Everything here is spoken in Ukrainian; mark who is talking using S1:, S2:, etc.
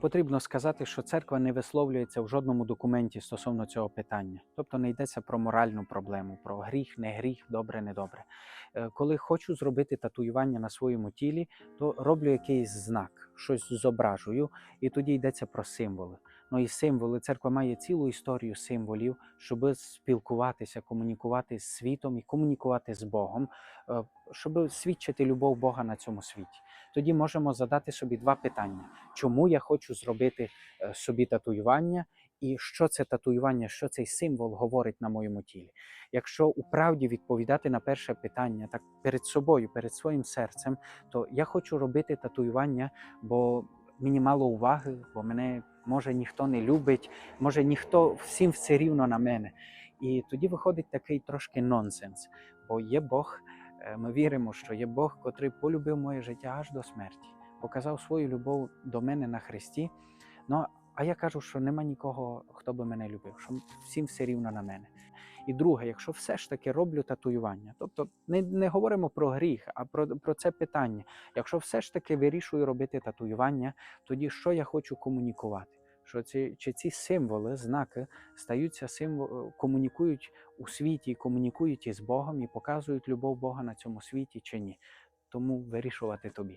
S1: Потрібно сказати, що церква не висловлюється в жодному документі стосовно цього питання. Тобто не йдеться про моральну проблему, про гріх, не гріх, добре, не добре. Е, Коли хочу зробити татуювання на своєму тілі, то роблю якийсь знак, щось зображую, і тоді йдеться про символи. Ну і символи, церква має цілу історію символів, щоб спілкуватися, комунікувати з світом і комунікувати з Богом, е, щоб свідчити любов Бога на цьому світі. Тоді можемо задати собі два питання: чому я хочу зробити е, собі татуювання, і що це татуювання, що цей символ говорить на моєму тілі. Якщо управді відповідати на перше питання, так перед собою, перед своїм серцем, то я хочу робити татуювання, бо мені мало уваги, бо мене може ніхто не любить, може ніхто всім все рівно на мене. І тоді виходить такий трошки нонсенс, бо є Бог. е, Ми віримо, що є Бог, котрий полюбив моє життя аж до смерті, показав свою любов до мене на Христі. Ну а я кажу, що нема нікого, хто би мене любив, що всім все рівно на мене. І друге, якщо все ж таки роблю татуювання, тобто не, не говоримо про гріх, а про, про це питання. Якщо все ж таки вирішую робити татуювання, тоді що я хочу комунікувати? Що ці, чи ці символи, знаки стаються символ, комунікують у світі, комунікують із Богом і показують любов Бога на цьому світі чи ні. Тому вирішувати тобі.